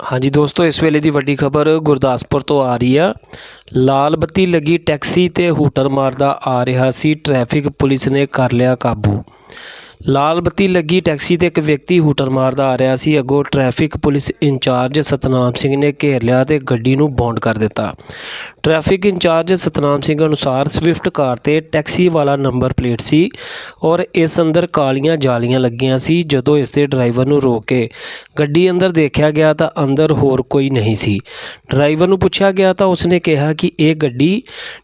ਹਾਂਜੀ ਦੋਸਤੋ, ਇਸ ਵੇਲੇ ਦੀ ਵੱਡੀ ਖਬਰ ਗੁਰਦਾਸਪੁਰ ਤੋਂ ਆ ਰਹੀ ਆ। ਲਾਲ ਬੱਤੀ ਲੱਗੀ ਟੈਕਸੀ ਤੇ ਹੂਟਰ ਮਾਰਦਾ ਆ ਰਿਹਾ ਸੀ, ਟ੍ਰੈਫਿਕ ਪੁਲਿਸ ਨੇ ਕਰ ਲਿਆ ਕਾਬੂ। ਲਾਲ ਬੱਤੀ ਲੱਗੀ ਟੈਕਸੀ ਤੇ ਇੱਕ ਵਿਅਕਤੀ ਹੂਟਰ ਮਾਰਦਾ ਆ ਰਿਹਾ ਸੀ। ਅੱਗੋਂ traffic police incharge Satnam Singh ਨੇ ਘੇਰ ਲਿਆ ਤੇ ਗੱਡੀ ਨੂੰ ਬੌਂਡ ਕਰ ਦਿੱਤਾ। ਟ੍ਰੈਫਿਕ ਇੰਚਾਰਜ ਸਤਨਾਮ ਸਿੰਘ ਅਨੁਸਾਰ ਸਵਿਫਟ ਕਾਰ ਤੇ ਟੈਕਸੀ ਵਾਲਾ ਨੰਬਰ ਪਲੇਟ ਸੀ ਔਰ ਇਸ ਅੰਦਰ ਕਾਲੀਆਂ ਜਾਲੀਆਂ ਲੱਗੀਆਂ ਸੀ ਜਦੋਂ ਇਸ ਦੇ ਡਰਾਈਵਰ ਨੂੰ ਰੋਕ ਕੇ ਗੱਡੀ ਅੰਦਰ ਦੇਖਿਆ ਗਿਆ ਤਾਂ ਅੰਦਰ ਹੋਰ ਕੋਈ ਨਹੀਂ ਸੀ। ਡਰਾਈਵਰ ਨੂੰ ਪੁੱਛਿਆ ਗਿਆ ਤਾਂ ਉਸਨੇ ਕਿਹਾ ਕਿ ਇਹ ਗੱਡੀ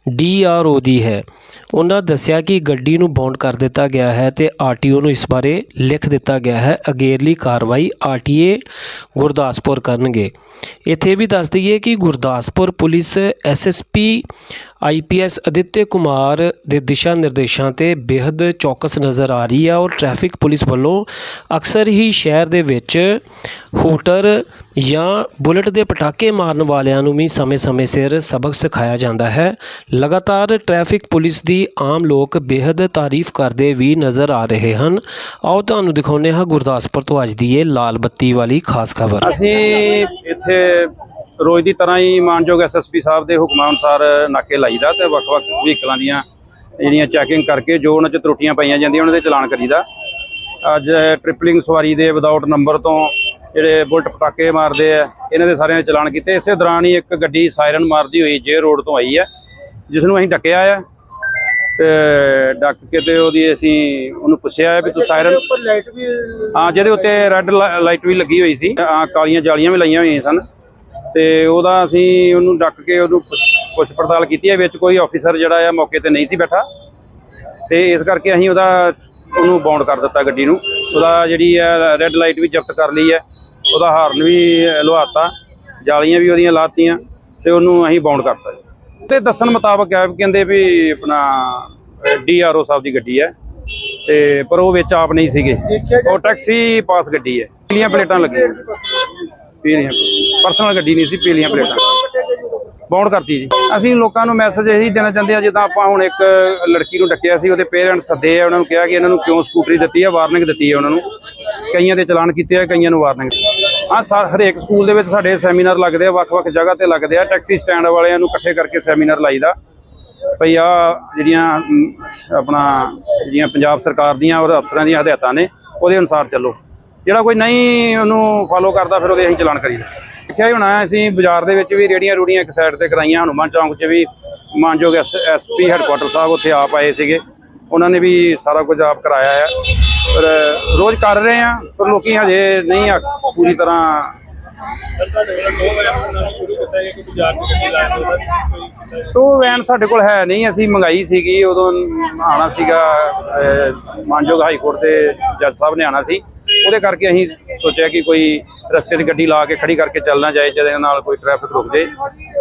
ਡੀਆਰਓ ਦੀ ਹੈ। ਉਹਨਾਂ ਦੱਸਿਆ ਕਿ ਗੱਡੀ ਨੂੰ ਬੌਂਡ ਕਰ ਦਿੱਤਾ ਗਿਆ ਹੈ ਤੇ ਆਰਟੀਓ ਨੂੰ ਇਸ ਬਾਰੇ ਲਿਖ ਦਿੱਤਾ ਗਿਆ ਹੈ। ਅਗੇਰਲੀ ਕਾਰਵਾਈ ਆਰਟੀਏ ਗੁਰਦਾਸਪੁਰ ਕਰਨਗੇ। ਇੱਥੇ ਵੀ ਦੱਸ ਦਈਏ ਕਿ Gurdaspur police SSP IPS Aditya Kumar ਦੇ ਦਿਸ਼ਾ ਨਿਰਦੇਸ਼ਾਂ ਤੇ ਬੇहद ਚੌਕਸ ਨਜ਼ਰ ਆ ਰਹੀ ਹੈ ਔਰ ਟ੍ਰੈਫਿਕ ਪੁਲਿਸ ਵੱਲੋਂ ਅਕਸਰ ਹੀ ਸ਼ਹਿਰ ਦੇ ਵਿੱਚ ਹੂਟਰ ਜਾਂ ਬੁਲਟ ਦੇ ਪਟਾਕੇ ਮਾਰਨ ਵਾਲਿਆਂ ਨੂੰ ਵੀ ਸਮੇਂ-ਸਮੇਂ ਸਿਰ ਸਬਕ ਸਿਖਾਇਆ ਜਾਂਦਾ ਹੈ। ਲਗਾਤਾਰ ਟ੍ਰੈਫਿਕ ਪੁਲਿਸ ਦੀ ਆਮ ਲੋਕ ਬੇहद ਤਾਰੀਫ ਕਰਦੇ ਵੀ ਨਜ਼ਰ ਆ ਰਹੇ ਹਨ। ਆਓ ਤੁਹਾਨੂੰ ਦਿਖਾਉਂਦੇ ਹਾਂ ਗੁਰਦਾਸਪੁਰ ਤੋਂ ਅੱਜ ਦੀ ਇਹ ਲਾਲ ਬੱਤੀ ਵਾਲੀ ਖਾਸ ਖਬਰ। ਅਸੀਂ ਇੱਥੇ ਰੋਜ਼ ਦੀ ਤਰ੍ਹਾਂ ਹੀ ਮਾਨਯੋਗ ਐਸਐਸਪੀ ਸਾਹਿਬ ਦੇ ਹੁਕਮਾਂ ਅਨੁਸਾਰ ਨਾਕੇ ਲਾਈਦਾ ਤੇ ਵੱਖ-ਵੱਖ ਵਹੀਕਲਾਂ ਦੀਆਂ ਜਿਹੜੀਆਂ ਚੈਕਿੰਗ ਕਰਕੇ ਜੋ ਉਹਨਾਂ 'ਚ ਤਰੁੱਟੀਆਂ ਪਾਈਆਂ ਜਾਂਦੀਆਂ, ਉਹਨਾਂ ਦੇ ਚਲਾਨ ਕਰੀਦਾ। ਅੱਜ ਟ੍ਰਿਪਲਿੰਗ ਸਵਾਰੀ ਦੇ ਵਿਦਆਊਟ ਨੰਬਰ ਤੋਂ ਜਿਹੜੇ ਬੁਲਟ ਪਟਾਕੇ ਮਾਰਦੇ ਆ, ਇਹਨਾਂ ਦੇ ਸਾਰਿਆਂ ਦੇ ਚਲਾਨ ਕੀਤੇ। ਇਸੇ ਦੌਰਾਨ ਹੀ ਇੱਕ ਗੱਡੀ ਸਾਇਰਨ ਮਾਰਦੀ ਹੋਈ ਜੇ ਰੋਡ ਤੋਂ ਆਈ ਹੈ, ਜਿਸ ਨੂੰ ਅਸੀਂ ਡੱਕਿਆ ਆ। ਤੇ ਡੱਕ ਕੇ ਤੇ ਉਹਦੀ ਅਸੀਂ ਉਹਨੂੰ ਪੁੱਛਿਆ ਵੀ ਤੂੰ ਸਾਇਰਨ ਉੱਪਰ ਲਾਈਟ ਵੀ ਹਾਂ ਜਿਹਦੇ ਉੱਤੇ ਰੈੱਡ ਲਾਈਟ ਵੀ ਲੱਗੀ ਹੋਈ ਸੀ। ਹਾਂ ਕਾਲੀਆਂ ਜਾਲੀਆਂ ਵੀ ਲਾਈਆਂ ਹੋਈਆਂ ਸਨ। ਤੇ ਉਹਦਾ ਅਸੀਂ ਉਹਨੂੰ ਡੱਕ ਕੇ ਉਹਨੂੰ ਪੁੱਛ- ਪੜਤਾਲ ਕੀਤੀ ਹੈ ਵਿੱਚ ਕੋਈ ਆਫੀਸਰ ਜਿਹੜਾ ਆ ਮੌਕੇ ਤੇ ਨਹੀਂ ਸੀ ਬੈਠਾ। ਤੇ ਇਸ ਕਰਕੇ ਅਸੀਂ ਉਹਦਾ ਉਹਨੂੰ ਬਾਉਂਡ ਕਰ ਦਿੱਤਾ ਗੱਡੀ ਨੂੰ। ਉਹਦਾ ਜਿਹੜੀ ਹੈ ਰੈੱਡ ਲਾਈਟ ਵੀ ਜ਼ਬਤ ਕਰ ਲਈ ਹੈ। ਉਹਦਾ ਹਾਰਨ ਵੀ ਲਵਾਤਾ ਜਾਲੀਆਂ ਵੀ ਉਹਦੀਆਂ ਲਾਤੀਆਂ। ਤੇ ਉਹਨੂੰ ਅਸੀਂ ਬਾਉਂਡ ਕਰਤਾ ਤੇ ਦੱਸਣ ਮੁਤਾਬਕ ਹੈ ਵੀ ਕਹਿੰਦੇ ਵੀ ਆਪਣਾ ਡੀਆਰਓ ਸਾਹਿਬ ਦੀ ਗੱਡੀ ਹੈ। ਤੇ ਪਰ ਉਹ ਵਿੱਚ ਆਪ ਨਹੀਂ ਸੀਗੇ। ਉਹ ਟੈਕਸੀ ਪਾਸ ਗੱਡੀ ਹੈ। ਪੀਲੀਆਂ ਪਲੇਟਾਂ ਲੱਗੀਆਂ। ਪੀਲੀਆਂ ਪਰਸਨਲ ਗੱਡੀ ਨਹੀਂ ਸੀ, ਪੀਲੀਆਂ ਪਲੇਟਾਂ। ਬਾਉਂਡ ਕਰਤੀ ਜੀ। ਅਸੀਂ ਲੋਕਾਂ ਨੂੰ ਮੈਸੇਜ ਇਹੀ ਦੇਣਾ ਚਾਹੁੰਦੇ ਆ ਜਿੱਦਾਂ ਆਪਾਂ ਹੁਣ ਇੱਕ ਲੜਕੀ ਨੂੰ ਡੱਕਿਆ ਸੀ, ਉਹਦੇ ਪੇਰੈਂਟਸ ਸੱਦੇ ਆ, ਉਹਨਾਂ ਨੂੰ ਕਿਹਾ ਕਿ ਇਹਨਾਂ ਨੂੰ ਕਿਉਂ ਸਕੂਟਰੀ ਦਿੱਤੀ ਹੈ, ਵਾਰਨਿੰਗ ਦਿੱਤੀ ਹੈ ਉਹਨਾਂ ਨੂੰ। ਕਈਆਂ ਦੇ ਚਲਾਨ ਕੀਤੇ ਆ, ਕਈਆਂ ਨੂੰ ਵਾਰਨਿੰਗ। ਹਾਂ ਸਾ- ਹਰੇਕ ਸਕੂਲ ਦੇ ਵਿੱਚ ਸਾਡੇ ਸੈਮੀਨਾਰ ਲੱਗਦੇ ਆ, ਵੱਖ-ਵੱਖ ਜਗ੍ਹਾ ਤੇ ਲੱਗਦੇ ਆ। ਟੈਕਸੀ ਸਟੈਂਡ ਵਾਲਿਆਂ ਨੂੰ ਇਕੱਠੇ ਕਰਕੇ ਸੈਮੀਨਾਰ ਲਾਈਦਾ। ਭਈ ਆ ਜਿਹੜੀਆਂ ਆਪਣਾ ਜਿਹੜੀਆਂ ਪੰਜਾਬ ਸਰਕਾਰ ਦੀਆਂ ਔਰ ਅਫਸਰਾਂ ਦੀਆਂ ਹਦਾਇਤਾਂ ਨੇ, ਉਹਦੇ ਅਨੁਸਾਰ ਚੱਲੋ। ਜਿਹੜਾ ਕੋਈ ਨਹੀਂ ਉਹਨੂੰ ਫਾਲੋ ਕਰਦਾ, ਫਿਰ ਉਹਦੇ ਅਸੀਂ ਚਲਾਨ ਕਰੀਦਾ ਦੇਖਿਆ ਹੀ ਹੋਣਾ, ਅਸੀਂ ਬਾਜ਼ਾਰ ਦੇ ਵਿੱਚ ਵੀ ਰੇੜੀਆਂ ਰੂੜੀਆਂ ਇੱਕ ਸਾਈਡ ਤੇ ਕਰਾਈਆਂ, ਹਨੂੰਮਾਨ ਚੌਂਕ 'ਚ ਵੀ ਮਾਨਯੋਗ ਐਸਪੀ ਹੈੱਡਕੁਆਟਰ ਸਾਹਿਬ ਉੱਥੇ ਆਪ ਆਏ ਸੀਗੇ। ਉਹਨਾਂ ਨੇ ਵੀ ਸਾਰਾ ਕੁਝ ਆਪ ਕਰਾਇਆ ਹੈ ਪਰ ਰੋਜ਼ ਕਰ ਰਹੇ ਆ, ਪਰ ਲੋਕੀ ਹਜੇ ਨਹੀਂ ਆ ਪੂਰੀ ਤਰ੍ਹਾਂ ਟੂ ਵੈਨ ਸਾਡੇ ਕੋਲ ਹੈ ਨਹੀਂ ਅਸੀਂ ਮੰਗਾਈ ਸੀਗੀ ਉਦੋਂ ਆਣਾ ਸੀਗਾ ਮਾਨਯੋਗ ਹਾਈ ਕੋਰਟ ਦੇ ਜੱਜ ਸਾਹਿਬ ਨੇ ਆਣਾ ਸੀ। ਉਹਦੇ ਕਰਕੇ ਅਸੀਂ ਸੋਚਿਆ ਕਿ ਕੋਈ ਰਸਤੇ 'ਤੇ ਗੱਡੀ ਲਾ ਕੇ ਖੜੀ ਕਰਕੇ ਚੱਲਣਾ ਜਾਏ ਜਿਹਦੇ ਨਾਲ ਕੋਈ ਟ੍ਰੈਫਿਕ ਰੁਕ ਜੇ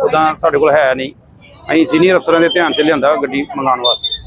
ਉਦਾਂ ਸਾਡੇ ਕੋਲ ਹੈ ਨਹੀਂ। ਅਸੀਂ ਸੀਨੀਅਰ ਅਫਸਰਾਂ ਦੇ ਧਿਆਨ 'ਚ ਲਿਆਂਦਾ ਗੱਡੀ ਮੰਗਾਉਣ ਵਾਸਤੇ।